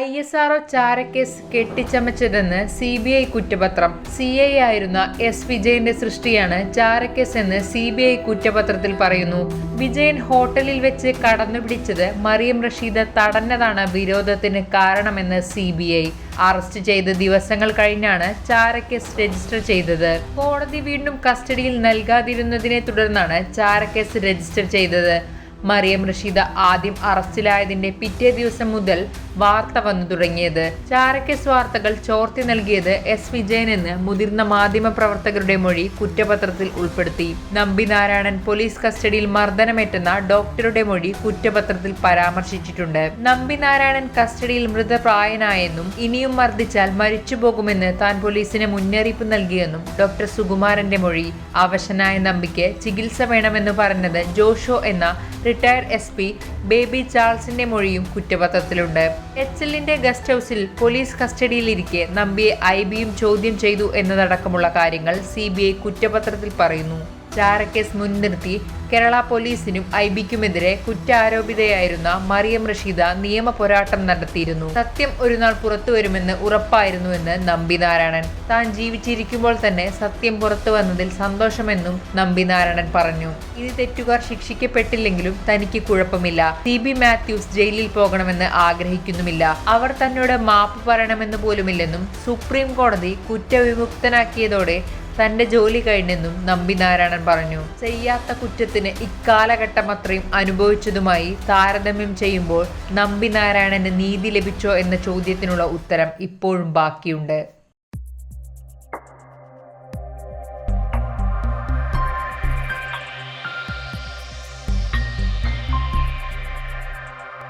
I S RO ചാരക്കേസ് കെട്ടിച്ചമച്ചതെന്ന് C B I കുറ്റപത്രം. സി ഐ ആയിരുന്ന എസ് വിജയന്റെ സൃഷ്ടിയാണ് ചാരക്കേസ് എന്ന് സി ബി ഐ കുറ്റപത്രത്തിൽ പറയുന്നു. വിജയൻ ഹോട്ടലിൽ വെച്ച് കടന്നുപിടിച്ചത് മറിയം റഷീദ് തടഞ്ഞതാണ് വിരോധത്തിന് കാരണമെന്ന് സി ബി ഐ. അറസ്റ്റ് ചെയ്ത് ദിവസങ്ങൾ കഴിഞ്ഞാണ് ചാരക്കേസ് രജിസ്റ്റർ ചെയ്തത്. കോടതി വീണ്ടും കസ്റ്റഡിയിൽ നൽകാതിരുന്നതിനെ തുടർന്നാണ് ചാരക്കേസ് രജിസ്റ്റർ ചെയ്തത്. മറിയം റഷീദ ആദ്യം അറസ്റ്റിലായതിന്റെ പിറ്റേ ദിവസം മുതൽ വാർത്ത വന്നു തുടങ്ങിയത്. ചാരക്കേസ് വാർത്തകൾ ചോർത്തി നൽകിയത് എസ് വിജയൻ എന്ന് മുതിർന്ന മാധ്യമ പ്രവർത്തകരുടെ മൊഴി കുറ്റപത്രത്തിൽ ഉൾപ്പെടുത്തി. നമ്പിനാരായണൻ പോലീസ് കസ്റ്റഡിയിൽ മർദ്ദനമേറ്റെന്ന ഡോക്ടറുടെ മൊഴി കുറ്റപത്രത്തിൽ പരാമർശിച്ചിട്ടുണ്ട്. നമ്പിനാരായണൻ കസ്റ്റഡിയിൽ മൃതപ്രായനായെന്നും ഇനിയും മർദ്ദിച്ചാൽ മരിച്ചുപോകുമെന്ന് താൻ പോലീസിന് മുന്നറിയിപ്പ് നൽകിയെന്നും ഡോക്ടർ സുകുമാരന്റെ മൊഴി. അവശനായ നമ്പിക്ക് ചികിത്സ വേണമെന്ന് പറഞ്ഞത് ജോഷോ എന്ന റിട്ടയർഡ് എസ് പി ബേബി ചാൾസിന്റെ മൊഴിയും കുറ്റപത്രത്തിലുണ്ട്. എച്ച് എല്ലിന്റെ ഗസ്റ്റ് ഹൌസിൽ പോലീസ് കസ്റ്റഡിയിലിരിക്കെ നമ്പിയെ ഐ ബിയും ചോദ്യം ചെയ്തു എന്നതടക്കമുള്ള കാര്യങ്ങൾ സി ബി ഐ കുറ്റപത്രത്തിൽ പറയുന്നു. ചാരക്കേസ് മുൻനിർത്തി കേരള പോലീസിനും ഐ ബിക്കുമെതിരെ കുറ്റാരോപിതയായിരുന്ന മറിയം റഷീദ നിയമ പോരാട്ടം നടത്തിയിരുന്നു. സത്യം ഒരു നാൾ പുറത്തു വരുമെന്ന് ഉറപ്പായിരുന്നുവെന്ന് നമ്പി നാരായണൻ താൻ ജീവിച്ചിരിക്കുമ്പോൾ തന്നെ സത്യം പുറത്തു വന്നതിൽ സന്തോഷമെന്നും നമ്പി നാരായണൻ പറഞ്ഞു. ഇനി തെറ്റുകാർ ശിക്ഷിക്കപ്പെട്ടില്ലെങ്കിലും തനിക്ക് കുഴപ്പമില്ല. സി ബി മാത്യൂസ് ജയിലിൽ പോകണമെന്ന് ആഗ്രഹിക്കുന്നുമില്ല. അവർ തന്നോട് മാപ്പ് പറയണമെന്ന് പോലുമില്ലെന്നും സുപ്രീം കോടതി കുറ്റവിമുക്തനാക്കിയതോടെ തന്റെ ജോലി കഴിഞ്ഞെന്നും നമ്പി നാരായണൻ പറഞ്ഞു. ചെയ്യാത്ത കുറ്റത്തിന് ഇക്കാലഘട്ടം അത്രയും അനുഭവിച്ചതുമായി താരതമ്യം ചെയ്യുമ്പോൾ നമ്പി നാരായണന് നീതി ലഭിച്ചോ എന്ന ചോദ്യത്തിനുള്ള ഉത്തരം ഇപ്പോഴും ബാക്കിയുണ്ട്.